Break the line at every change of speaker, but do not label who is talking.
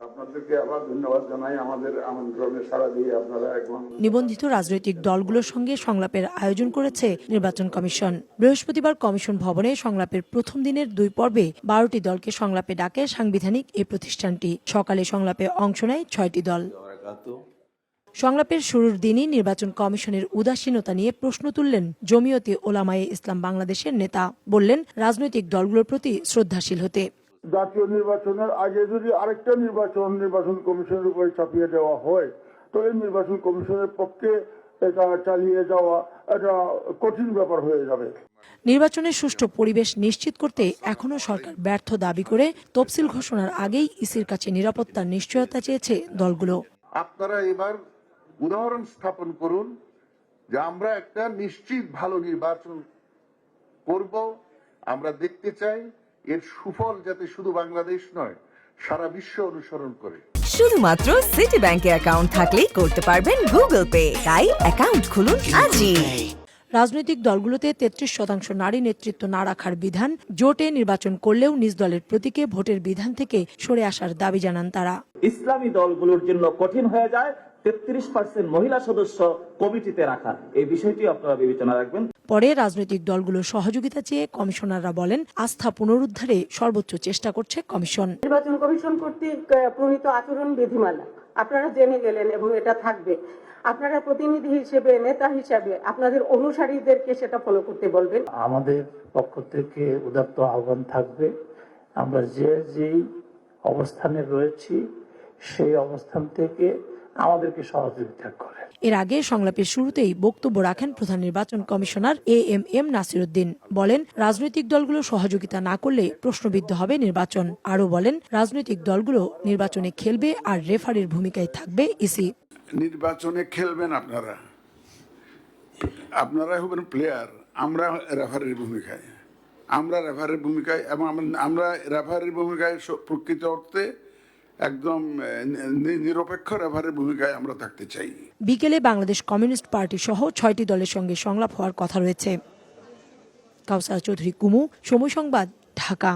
আপনাদেরকে আবার ধন্যবাদ জানাই। আমাদের আমন্ত্রণে সারা দিয়ে আপনারা
নিবন্ধিত রাজনৈতিক দলগুলোর সঙ্গে সংলাপের আয়োজন করেছে নির্বাচন কমিশন। বৃহস্পতিবার কমিশন ভবনে সংলাপের প্রথম দিনের দুই পর্বে বারোটি দলকে সংলাপে ডাকে সাংবিধানিক এই প্রতিষ্ঠানটি। সকালে সংলাপে অংশ নেয় ছয়টি দল। সংলাপের শুরুর দিনই নির্বাচন কমিশনের উদাসীনতা নিয়ে প্রশ্ন তুললেন জমিয়তে ওলামায়ে ইসলাম বাংলাদেশের নেতা। বললেন, রাজনৈতিক দলগুলোর প্রতি শ্রদ্ধাশীল হতে।
জাতীয় নির্বাচনের আগে যদি আরেকটা নির্বাচন নির্বাচন কমিশনের উপরে চাপিয়ে দেওয়া হয় তো এই নির্বাচন কমিশনের পক্ষে এটা চালিয়ে যাওয়া এটা কঠিন ব্যাপার হয়ে যাবে।
নির্বাচনের সুষ্ঠু পরিবেশ নিশ্চিত করতে এখনও সরকার ব্যর্থ দাবি করে তফসিল ঘোষণার আগেই ইসির কাছে নিরাপত্তার নিশ্চয়তা চেয়েছে দলগুলো।
আপনারা এবার উদাহরণ স্থাপন করুন যে আমরা একটা নিশ্চিত ভালো নির্বাচন করব। আমরা দেখতে চাই এর সুফল যাতে শুধু বাংলাদেশ নয় সারা বিশ্ব অনুসরণ করে।
শুধুমাত্র সিটি ব্যাংকে অ্যাকাউন্ট থাকলেই করতে পারবেন গুগল পে তাই অ্যাকাউন্ট খুলুন আজই।
রাজনৈতিক দলগুলোতে তেত্রিশ শতাংশ নারী নেতৃত্ব না রাখার বিধান জোটে নির্বাচন করলেও নিজ দলের প্রতীকে ভোটের বিধান থেকে সরে আসার দাবি জানান তারা।
ইসলামী দলগুলোর জন্য কঠিন হয়ে যায় তেত্রিশ পার্সেন্ট মহিলা সদস্য কমিটিতে রাখা। এই বিষয়টি আপনারা বিবেচনা রাখবেন।
পরে রাজনৈতিক দলগুলোর সহযোগিতা চেয়ে কমিশনাররা বলেন আস্থা পুনরুদ্ধারে সর্বোচ্চ চেষ্টা করছে কমিশন।
নির্বাচন কমিশন কর্তৃক প্রণীত আচরণ বিধিমালা। আপনারা জেনে গেলেন এবং এটা থাকবে। আপনারা প্রতিনিধি হিসেবে নেতা হিসেবে আপনাদের অনুসারীদেরকে সেটা ফলো করতে বলবেন।
আমাদের পক্ষ থেকে উদাত্ত আহ্বান থাকবে আমরা যে যেই অবস্থানে রয়েছি সেই অবস্থান থেকে আমাদেরকে সহযোগিতা করে।
এর আগে সংলাপের শুরুতেই বক্তব্য রাখেন প্রধান নির্বাচন commissioner A M M Nasiruddin. বলেন রাজনৈতিক দলগুলো সহযোগিতা না করলে প্রশ্নবিদ্ধ হবে নির্বাচন। আরও বলেন রাজনৈতিক দলগুলো নির্বাচনে খেলবে আর রেফারির ভূমিকায় থাকবে ইসি।
নির্বাচনে খেলবেন আপনারা। আপনারা হবেন প্লেয়ার আমরা রেফারির ভূমিকায়। আমরা রেফারির ভূমিকায় এবং আমরা- আমরা রেফারির ভূমিকায় প্রকৃত অর্থে একদম নিরপেক্ষ রেফারের ভূমিকায় আমরা থাকতে চাই।
বিকেলে বাংলাদেশ কমিউনিস্ট পার্টি সহ ছয়টি দলের সঙ্গে সংলাপ হওয়ার কথা রয়েছে। কাউসার চৌধুরী কুমু, সময় সংবাদ, ঢাকা।